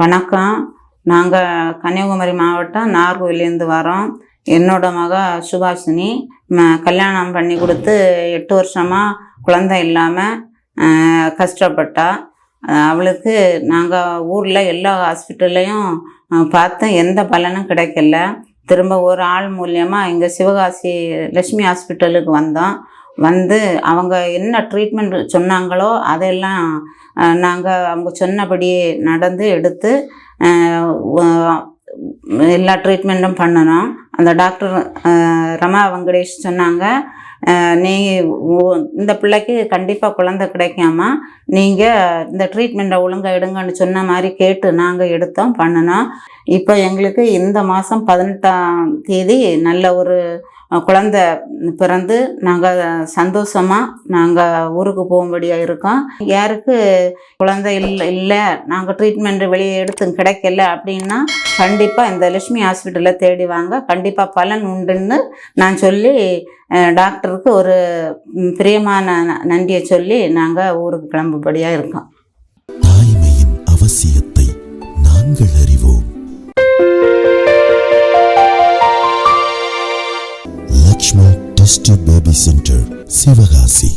வணக்கம். நாங்கள் கன்னியாகுமரி மாவட்டம் நாகர்கோவிலேருந்து வரோம். என்னோட மக சுபாஷினி ம கல்யாணம் பண்ணி கொடுத்து எட்டு வருஷமாக குழந்தை இல்லாமல் கஷ்டப்பட்டா. அவளுக்கு நாங்கள் ஊரில் எல்லா ஹாஸ்பிட்டல்லையும் பார்த்து எந்த பலனும் கிடைக்கல. திரும்ப ஒரு ஆள் மூலியமாக இங்கே சிவகாசி லட்சுமி ஹாஸ்பிட்டலுக்கு வந்தோம். வந்து அவங்க என்ன ட்ரீட்மெண்ட் சொன்னாங்களோ அதெல்லாம் நாங்கள் அவங்க சொன்னபடி நடந்து எடுத்து எல்லா ட்ரீட்மெண்ட்டும் பண்ணணும். அந்த டாக்டர் ரமா வெங்கடேஷ் சொன்னாங்க நீ இந்த பிள்ளைக்கு கண்டிப்பாக குழந்தை கிடைக்காம நீங்கள் இந்த ட்ரீட்மெண்ட்டை ஒழுங்காக எடுங்கன்னு சொன்ன மாதிரி கேட்டு நாங்கள் எடுத்தோம் பண்ணினோம். இப்போ எங்களுக்கு இந்த மாதம் பதினெட்டாம் தேதி நல்ல ஒரு குழந்தை பிறந்து நாங்கள் சந்தோஷமாக நாங்கள் ஊருக்கு போகும்படியாக இருக்கோம். யாருக்கு குழந்தை இல்லை இல்லை நாங்கள் ட்ரீட்மெண்ட் வெளியே எடுத்து கிடைக்கல அப்படின்னா கண்டிப்பாக இந்த லட்சுமி ஹாஸ்பிட்டலில் தேடி வாங்க. கண்டிப்பாக பலன் உண்டுன்னு நான் சொல்லி டாக்டருக்கு ஒரு பிரியமான ந- நன்றியை சொல்லி நாங்கள் ஊருக்கு கிளம்பும்படியாக இருக்கோம். அவசியத்தை நாங்கள் அறிவோம். Lakshmi test baby centre Sivakasi